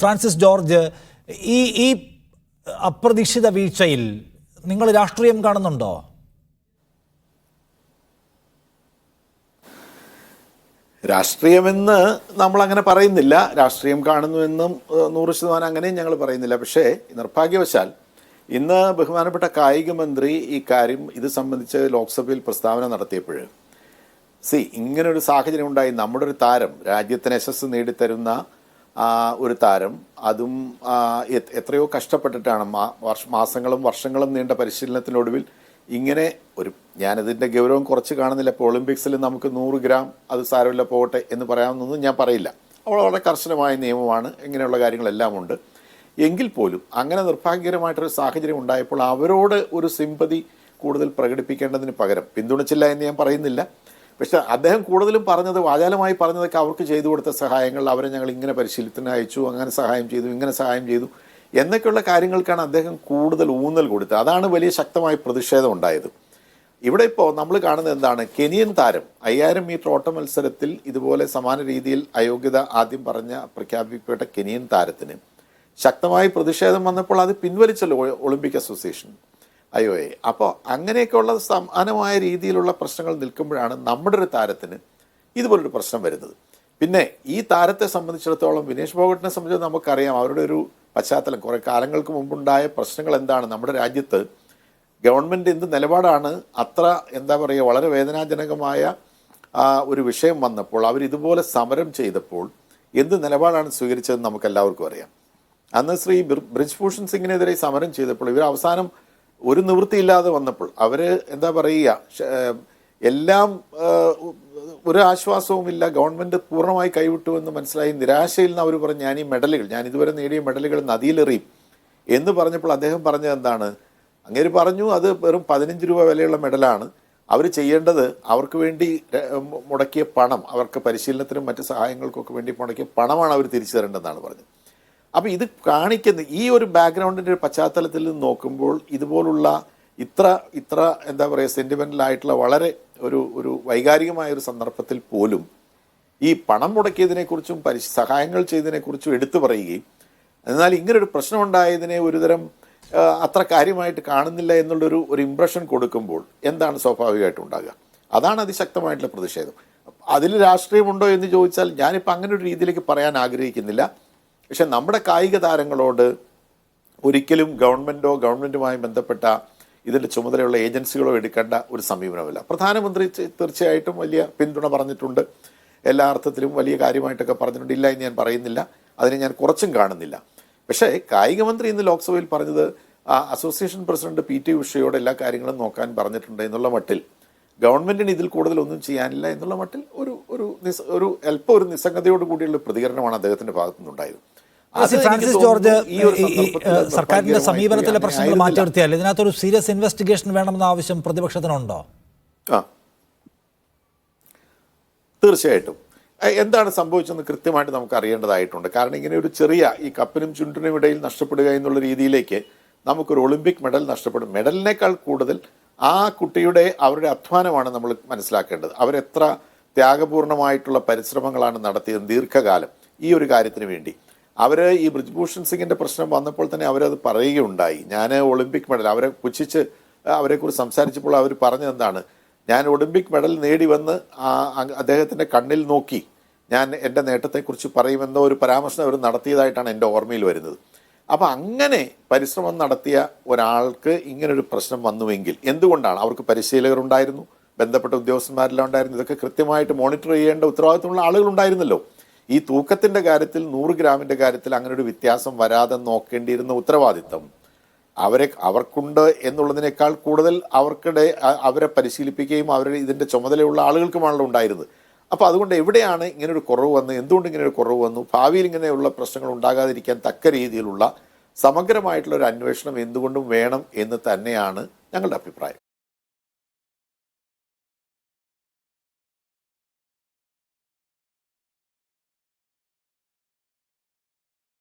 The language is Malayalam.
ഫ്രാൻസിസ് ജോർജ് ഈ ഈ അപ്രതീക്ഷിത വീഴ്ചയിൽ നിങ്ങൾ രാഷ്ട്രീയം കാണുന്നുണ്ടോ? രാഷ്ട്രീയമെന്ന് നമ്മൾ അങ്ങനെ പറയുന്നില്ല. രാഷ്ട്രീയം കാണുന്നുവെന്നും നൂറ് ശതമാനം അങ്ങനെയും ഞങ്ങൾ പറയുന്നില്ല. പക്ഷേ നിർഭാഗ്യവശാൽ ഇന്ന് ബഹുമാനപ്പെട്ട കായിക മന്ത്രി ഈ കാര്യം ഇത് സംബന്ധിച്ച് ലോക്സഭയിൽ പ്രസ്താവന നടത്തിയപ്പോൾ സി ഇങ്ങനൊരു സാഹചര്യം ഉണ്ടായി. നമ്മുടെ ഒരു താരം രാജ്യത്തിന് യശസ് നേടിത്തരുന്ന ഒരു താരം. അതും എത്രയോ കഷ്ടപ്പെട്ടിട്ടാണ് മാസങ്ങളും വർഷങ്ങളും നീണ്ട പരിശീലനത്തിനൊടുവിൽ ഇങ്ങനെ ഒരു ഞാനതിന്റെ ഗൗരവം കുറച്ച് കാണുന്നില്ല. ഇപ്പോൾ ഒളിമ്പിക്സിൽ നമുക്ക് നൂറ് ഗ്രാം അത് സാരമില്ല പോകട്ടെ എന്ന് പറയാമെന്നൊന്നും ഞാൻ പറയില്ല. അവൾ വളരെ കർശനമായ നിയമമാണ് ഇങ്ങനെയുള്ള കാര്യങ്ങളെല്ലാം ഉണ്ട്. എങ്കിൽ പോലും അങ്ങനെ നിർഭാഗ്യകരമായിട്ടൊരു സാഹചര്യം ഉണ്ടായപ്പോൾ അവരോട് ഒരു സിമ്പതി കൂടുതൽ പ്രകടിപ്പിക്കേണ്ടതിന് പകരം പിന്തുണച്ചില്ല എന്ന് ഞാൻ പറയുന്നില്ല. പക്ഷെ അദ്ദേഹം കൂടുതലും പറഞ്ഞത് വാചാലമായി പറഞ്ഞതൊക്കെ അവർക്ക് ചെയ്തു കൊടുത്ത സഹായങ്ങൾ അവരെ ഞങ്ങൾ ഇങ്ങനെ പരിശീലനത്തിന് അയച്ചു അങ്ങനെ സഹായം ചെയ്തു ഇങ്ങനെ സഹായം ചെയ്തു എന്നൊക്കെയുള്ള കാര്യങ്ങൾക്കാണ് അദ്ദേഹം കൂടുതൽ ഊന്നൽ കൊടുത്തത്. അതാണ് വലിയ ശക്തമായ പ്രതിഷേധം ഉണ്ടായത്. ഇവിടെ ഇപ്പോൾ നമ്മൾ കാണുന്നത് എന്താണ്? കെനിയൻ താരം അയ്യായിരം മീറ്റർ ഓട്ട മത്സരത്തിൽ ഇതുപോലെ സമാന രീതിയിൽ അയോഗ്യത ആദ്യം പറഞ്ഞ പ്രഖ്യാപിക്കപ്പെട്ട കെനിയൻ താരത്തിന് ശക്തമായ പ്രതിഷേധം വന്നപ്പോൾ അത് പിൻവലിച്ചല്ലോ ഒളിമ്പിക് അസോസിയേഷൻ. അയ്യോ എ അപ്പോൾ അങ്ങനെയൊക്കെയുള്ള സമാനമായ രീതിയിലുള്ള പ്രശ്നങ്ങൾ നിൽക്കുമ്പോഴാണ് നമ്മുടെ ഒരു താരത്തിന് ഇതുപോലൊരു പ്രശ്നം വരുന്നത്. പിന്നെ ഈ താരത്തെ സംബന്ധിച്ചിടത്തോളം വിനേഷ് ഫോഗട്ടിനെ സംബന്ധിച്ച് നമുക്കറിയാം അവരുടെ ഒരു പശ്ചാത്തലം. കുറേ കാലങ്ങൾക്ക് മുമ്പുണ്ടായ പ്രശ്നങ്ങൾ എന്താണ്? നമ്മുടെ രാജ്യത്ത് ഗവൺമെന്റ് എന്ത് നിലപാടാണ്? അത്ര എന്താ പറയുക വളരെ വേദനാജനകമായ ഒരു വിഷയം വന്നപ്പോൾ അവർ ഇതുപോലെ സമരം ചെയ്തപ്പോൾ എന്ത് നിലപാടാണ് സ്വീകരിച്ചതെന്ന് നമുക്കെല്ലാവർക്കും അറിയാം. അന്ന് ശ്രീ ബ്രിജ്ഭൂഷൺ സിംഗിനെതിരെ സമരം ചെയ്തപ്പോൾ ഇവർ അവസാനം ഒരു നിവൃത്തിയില്ലാതെ വന്നപ്പോൾ അവർ എന്താ പറയുക എല്ലാം ഒരു ആശ്വാസവുമില്ല. ഗവൺമെന്റ് പൂർണമായി കൈവിട്ടു എന്ന് മനസ്സിലായി. നിരാശയിൽ നിന്ന് അവർ പറഞ്ഞു ഞാൻ ഈ മെഡലുകൾ ഞാൻ ഇതുവരെ നേടിയ മെഡലുകൾ നദിയിലെറിയും എന്ന് പറഞ്ഞപ്പോൾ അദ്ദേഹം പറഞ്ഞത് എന്താണ് അങ്ങനെ പറഞ്ഞു അത് വെറും പതിനഞ്ച് രൂപ വിലയുള്ള മെഡലാണ്. അവർ ചെയ്യേണ്ടത് അവർക്ക് വേണ്ടി മുടക്കിയ പണം അവർക്ക് പരിശീലനത്തിനും മറ്റ് സഹായങ്ങൾക്കൊക്കെ വേണ്ടി മുടക്കിയ പണമാണ് അവർ തിരിച്ചു തരേണ്ടതെന്നാണ് പറഞ്ഞത്. അപ്പോൾ ഇത് കാണിക്കുന്ന ഈ ഒരു ബാക്ക്ഗ്രൗണ്ടിന്റെ ഒരു പശ്ചാത്തലത്തിൽ നിന്ന് നോക്കുമ്പോൾ ഇതുപോലുള്ള ഇത്ര ഇത്ര എന്താ പറയുക സെന്റിമെന്റലായിട്ടുള്ള വളരെ ഒരു ഒരു വൈകാരികമായ ഒരു സന്ദർഭത്തിൽ പോലും ഈ പണം മുടക്കിയതിനെക്കുറിച്ചും പരിശ സഹായങ്ങൾ ചെയ്തതിനെക്കുറിച്ചും എടുത്തു പറയുകയും എന്നാൽ ഇങ്ങനൊരു പ്രശ്നമുണ്ടായതിനെ ഒരുതരം അത്ര കാര്യമായിട്ട് കാണുന്നില്ല എന്നുള്ളൊരു ഒരു ഇമ്പ്രഷൻ കൊടുക്കുമ്പോൾ എന്താണ് സ്വാഭാവികമായിട്ടും ഉണ്ടാകുക? അതാണ് അതിശക്തമായിട്ടുള്ള പ്രതിഷേധം. അതിൽ രാഷ്ട്രീയമുണ്ടോ എന്ന് ചോദിച്ചാൽ ഞാനിപ്പോൾ അങ്ങനെ ഒരു രീതിയിലേക്ക് പറയാൻ ആഗ്രഹിക്കുന്നില്ല. പക്ഷെ നമ്മുടെ കായിക താരങ്ങളോട് ഒരിക്കലും ഗവൺമെന്റോ ഗവൺമെന്റുമായി ബന്ധപ്പെട്ട ഇതിന്റെ ചുമതലയുള്ള ഏജൻസികളോ എടുക്കേണ്ട ഒരു സമീപനമല്ല. പ്രധാനമന്ത്രി തീർച്ചയായിട്ടും വലിയ പിന്തുണ പറഞ്ഞിട്ടുണ്ട്. എല്ലാ അർത്ഥത്തിലും വലിയ കാര്യമായിട്ടൊക്കെ പറഞ്ഞിട്ടുണ്ട്. ഇല്ല എന്ന് ഞാൻ പറയുന്നില്ല. അതിനെ ഞാൻ കുറച്ചും കാണുന്നില്ല. പക്ഷേ കായിക മന്ത്രി ഇന്ന് ലോക്സഭയിൽ പറഞ്ഞത് അസോസിയേഷൻ പ്രസിഡന്റ് പി ടി ഉഷയോട് എല്ലാ കാര്യങ്ങളും നോക്കാൻ പറഞ്ഞിട്ടുണ്ട് എന്നുള്ള മട്ടിൽ. ഗവൺമെന്റിന് ഇതിൽ കൂടുതൽ ഒന്നും ചെയ്യാനില്ല എന്നുള്ള മട്ടിൽ ഒരു ഒരു ഒരു അല്പം ഒരു നിസ്സംഗതയോട് കൂടിയുള്ള പ്രതികരണമാണ് അദ്ദേഹത്തിന്റെ ഭാഗത്തു ഫ്രാൻസിസ് ജോർജ് ഈ സർക്കാരിന്റെ സമീപനത്തിലെ പ്രശ്നങ്ങൾ. മാറ്റി നിർത്തിയാൽ ഇതിനകത്തൊരു സീരിയസ് ഇൻവെസ്റ്റിഗേഷൻ വേണമെന്ന ആവശ്യം പ്രതിപക്ഷത്തിനുണ്ടോ? ആ. തീർച്ചയായിട്ടും. എന്താണ് സംഭവിച്ചതെന്ന് കൃത്യമായിട്ട് നമുക്ക് അറിയേണ്ടതായിട്ടുണ്ട്. കാരണം ഇങ്ങനെ ഒരു ചെറിയ ഈ കപ്പിനും ചുണ്ടിനും ഇടയിൽ നഷ്ടപ്പെടുക എന്നുള്ള രീതിയിലേക്ക് നമുക്കൊരു ഒളിമ്പിക് മെഡൽ നഷ്ടപ്പെടും. മെഡലിനേക്കാൾ കൂടുതൽ ആ കുട്ടിയുടെ അവരുടെ അധ്വാനമാണ് നമ്മൾ മനസ്സിലാക്കേണ്ടത്. അവരെത്ര ത്യാഗപൂർണമായിട്ടുള്ള പരിശ്രമങ്ങളാണ് നടത്തിയത് ദീർഘകാലം. ഈ ഒരു കാര്യത്തിന് വേണ്ടി. അവർ ഈ ബ്രിജ്ഭൂഷൺ സിംഗിന്റെ പ്രശ്നം വന്നപ്പോൾ തന്നെ അവരത് പറയുകയുണ്ടായി. ഞാൻ ഒളിമ്പിക് മെഡൽ അവരെ പുച്ഛിച്ച് അവരെക്കുറിച്ച് സംസാരിച്ചപ്പോൾ അവർ പറഞ്ഞതെന്താണ് ഞാൻ ഒളിമ്പിക് മെഡൽ നേടി വന്ന് അദ്ദേഹത്തിന്റെ കണ്ണിൽ നോക്കി ഞാൻ എന്റെ നേട്ടത്തെക്കുറിച്ച് പറയുമെന്ന ഒരു പരാമർശം അവർ നടത്തിയതായിട്ടാണ് എന്റെ ഓർമ്മയിൽ വരുന്നത്. അപ്പോൾ അങ്ങനെ പരിശ്രമം നടത്തിയ ഒരാൾക്ക് ഇങ്ങനൊരു പ്രശ്നം വന്നുവെങ്കിൽ എന്തുകൊണ്ടാണ്? അവർക്ക് പരിശീലകരുണ്ടായിരുന്നു ബന്ധപ്പെട്ട ഉദ്യോഗസ്ഥന്മാരെല്ലാം ഉണ്ടായിരുന്നു ഇതൊക്കെ കൃത്യമായിട്ട് മോണിറ്റർ ചെയ്യേണ്ട ഉത്തരവാദിത്തമുള്ള ആളുകളുണ്ടായിരുന്നല്ലോ. ഈ തൂക്കത്തിന്റെ കാര്യത്തിൽ നൂറ് ഗ്രാമിന്റെ കാര്യത്തിൽ അങ്ങനെ ഒരു വ്യത്യാസം വരാതെ നോക്കേണ്ടിയിരുന്ന ഉത്തരവാദിത്തം അവരെ അവർക്കുണ്ട് എന്നുള്ളതിനേക്കാൾ കൂടുതൽ അവർക്കിടെ അവരെ പരിശീലിപ്പിക്കുകയും അവരുടെ ഇതിന്റെ ചുമതലയുള്ള ആളുകൾക്കുമാണല്ലോ ഉണ്ടായിരുന്നത്. അപ്പോൾ അതുകൊണ്ട് എവിടെയാണ് ഇങ്ങനൊരു കുറവ് വന്നത് എന്തുകൊണ്ട് ഒരു കുറവ് വന്നു? ഭാവിയിൽ ഇങ്ങനെയുള്ള പ്രശ്നങ്ങൾ ഉണ്ടാകാതിരിക്കാൻ തക്ക രീതിയിലുള്ള സമഗ്രമായിട്ടുള്ള ഒരു അന്വേഷണം എന്തുകൊണ്ടും വേണം എന്ന് തന്നെയാണ് ഞങ്ങളുടെ അഭിപ്രായം.